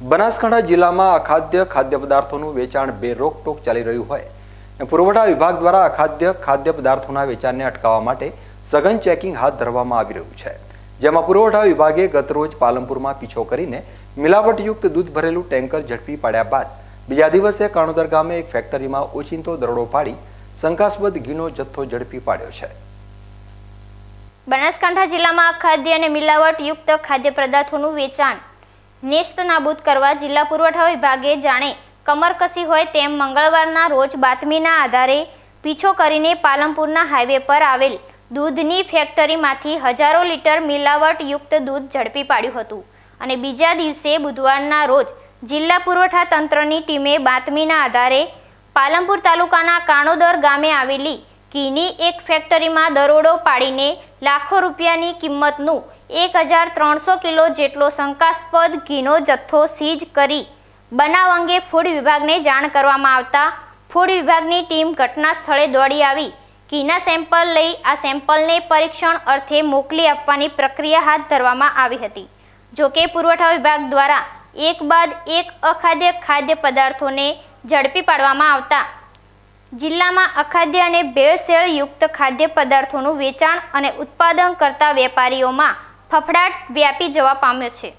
બનાસકાંઠા જિલ્લામાં અખાદ્ય ખાદ્ય પદાર્થોનું વેચાણ બે રોકટોક ચાલી રહ્યું હોય. પુરવઠા વિભાગ દ્વારા અખાદ્ય ખાદ્ય પદાર્થોના વેચાણને અટકાવવા માટે સઘન ચેકિંગ હાથ ધરવામાં આવી રહ્યું છે. જેમાં પુરવઠા વિભાગે ગતરોજ પાલનપુરમાં પીછો કરીને મિલાવટયુક્ત દૂધ ભરેલું ટેન્કર ઝડપી પાડ્યા બાદ બીજા દિવસે કાણોદર ગામે એક ફેક્ટરીમાં ઓચિંતો દરોડો પાડી શંકાસ્પદ ઘીનો જથ્થો ઝડપી પાડ્યો છે. બનાસકાંઠા જિલ્લામાં અખાદ્ય અને મિલાવટયુક્ત ખાદ્ય પદાર્થોનું વેચાણ નેસ્ત નાબૂદ કરવા જિલ્લા પુરવઠા વિભાગે જાણે કમર કસી હોય તેમ મંગળવારના રોજ બાતમીના આધારે પીછો કરીને પાલનપુરના હાઈવે પર આવેલ દૂધની ફેક્ટરીમાંથી હજારો લીટર મિલાવટયુક્ત દૂધ ઝડપી પાડ્યું હતું. અને બીજા દિવસે બુધવારના રોજ જિલ્લા પુરવઠા તંત્રની ટીમે બાતમીના આધારે પાલનપુર તાલુકાના કાણોદર ગામે આવેલી ઘીની એક ફેક્ટરીમાં દરોડો પાડીને લાખો રૂપિયાની કિંમતનું એક હજાર ત્રણસો કિલો જેટલો શંકાસ્પદ ઘીનો જથ્થો સીઝ કરી બનાવ અંગે ફૂડ વિભાગને જાણ કરવામાં આવતા ફૂડ વિભાગની ટીમ ઘટના સ્થળે દોડી આવી. ઘીના સેમ્પલ લઈ આ સેમ્પલને પરીક્ષણ અર્થે મોકલી આપવાની પ્રક્રિયા હાથ ધરવામાં આવી હતી. જોકે પુરવઠા વિભાગ દ્વારા એક બાદ એક અખાદ્ય ખાદ્ય પદાર્થોને ઝડપી પાડવામાં આવતા જિલ્લામાં અખાદ્ય અને ભેળસેળ યુક્ત ખાદ્ય પદાર્થોનું વેચાણ અને ઉત્પાદન કરતા વેપારીઓમાં ફફડાટ વ્યાપી જવા પામ્યો છે.